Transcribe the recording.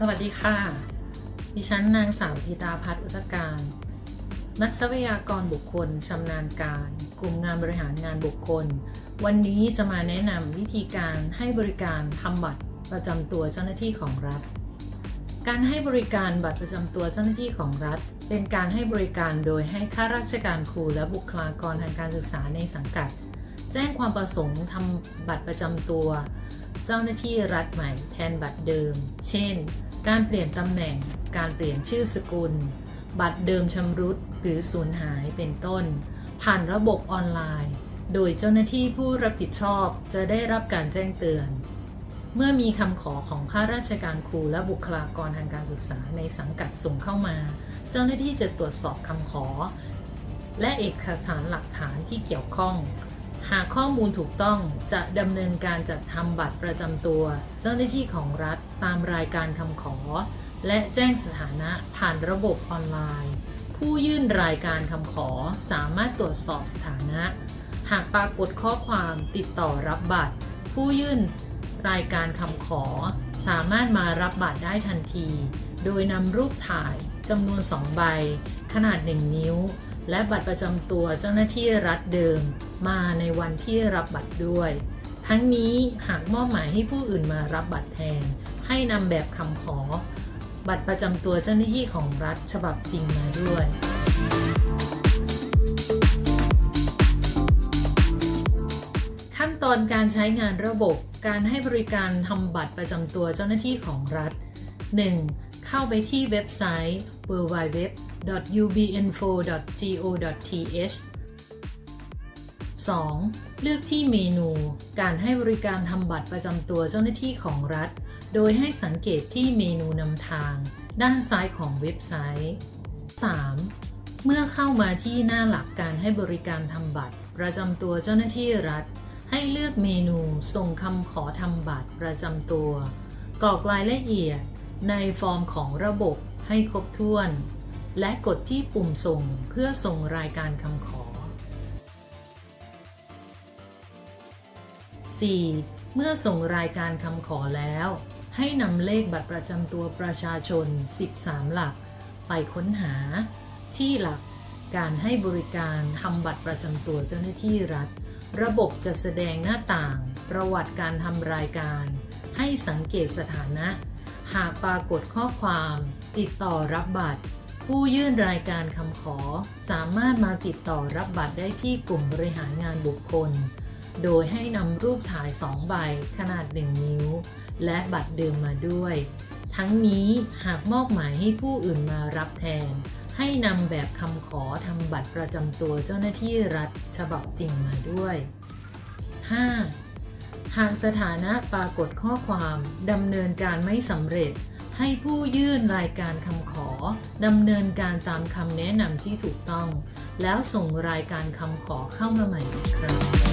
สวัสดีค่ะ ดิฉันนางสาวธีตาพัฒน์อุตการ นักทรัพยากรบุคคลชำนาญการ กลุ่มงานบริหารงานบุคคล วันนี้จะมาแนะนำวิธีการให้บริการทำบัตรประจำตัวเจ้าหน้าที่ของรัฐ การให้บริการบัตรประจำตัวเจ้าหน้าที่ของรัฐ เป็นการให้บริการโดยให้ข้าราชการครูและบุคลากรทางการศึกษาในสังกัด แจ้งความประสงค์ทำบัตรประจำตัว เจ้าหน้าที่รัฐใหม่แทนบัตรเดิม เช่น การเปลี่ยนตำแหน่ง การเปลี่ยนชื่อสกุล บัตรเดิมชำรุดหรือสูญหายเป็นต้น ผ่านระบบออนไลน์ โดยเจ้าหน้าที่ผู้รับผิดชอบจะได้รับการแจ้งเตือน เมื่อมีคำขอของข้าราชการครูและบุคลากรทางการศึกษาในสังกัดส่งเข้ามา เจ้าหน้าที่จะตรวจสอบคำขอ และเอกสารหลักฐานที่เกี่ยวข้อง หากข้อมูลถูกต้องจะดำเนินการจัดทำบัตรประจำตัว เจ้าหน้าที่ของรัฐตามรายการคำขอ และแจ้งสถานะผ่านระบบออนไลน์ ผู้ยื่นรายการคำขอสามารถตรวจสอบสถานะ หากปรากฏข้อความติดต่อรับบัตร ผู้ยื่นรายการคำขอ สามารถมารับบัตรได้ทันที โดยนำรูปถ่ายจำนวน 2 ใบ ขนาด 1 นิ้ว และบัตรประจำตัวเจ้าหน้าที่รัฐเดิม มาในวันที่รับบัตรด้วย ทั้งนี้หากมอบหมายให้ผู้อื่นมารับบัตรแทน ให้นำแบบคำขอ บัตรประจำตัวเจ้าหน้าที่ของรัฐฉบับจริงมาด้วยขั้นตอนการใช้งานระบบการให้บริการทำบัตรประจำตัวเจ้าหน้าที่ของรัฐ 1. เข้าไปที่เว็บไซต์ www.ubinfo.go.th 2. เลือกที่เมนู การให้บริการทำบัตรประจำตัวเจ้าหน้าที่ของรัฐ โดยให้สังเกตที่เมนูนำทาง ด้านซ้ายของเว็บไซต์ 3. เมื่อเข้ามาที่หน้าหลักการให้บริการทำบัตร ประจำตัวเจ้าหน้าที่รัฐ ให้เลือกเมนู ส่งคำขอทำบัตรประจำตัว กรอกรายละเอียด ในฟอร์มของระบบให้ครบถ้วน และกดที่ปุ่มส่งเพื่อส่งรายการคำขอ 4. เมื่อส่งรายการคำขอแล้ว ให้นำเลขบัตรประจำตัวประชาชน 13 หลัก ไปค้นหา ที่หลักการให้บริการทำบัตรประจำตัวเจ้าหน้าที่รัฐ ระบบจะแสดงหน้าต่าง ประวัติการทำรายการ ให้สังเกตสถานะ หากปรากฏข้อความ ติดต่อรับบัตร ผู้ยื่นรายการคำขอ สามารถมาติดต่อรับบัตรได้ที่กลุ่มบริหารงานบุคคล โดยให้นำรูปถ่าย 2 ใบขนาด 1 นิ้ว และบัตรเดิมมาด้วย ทั้งนี้หากมอบหมายให้ผู้อื่นมารับแทน ให้นำแบบคำขอทำบัตรประจำตัวเจ้าหน้าที่รัฐฉบับจริงมาด้วย 5. หากสถานะปรากฏข้อความดำเนินการไม่สำเร็จ ให้ผู้ยื่นรายการคำขอดำเนินการตามคำแนะนำที่ถูกต้อง แล้วส่งรายการคำขอเข้ามาใหม่อีกครั้ง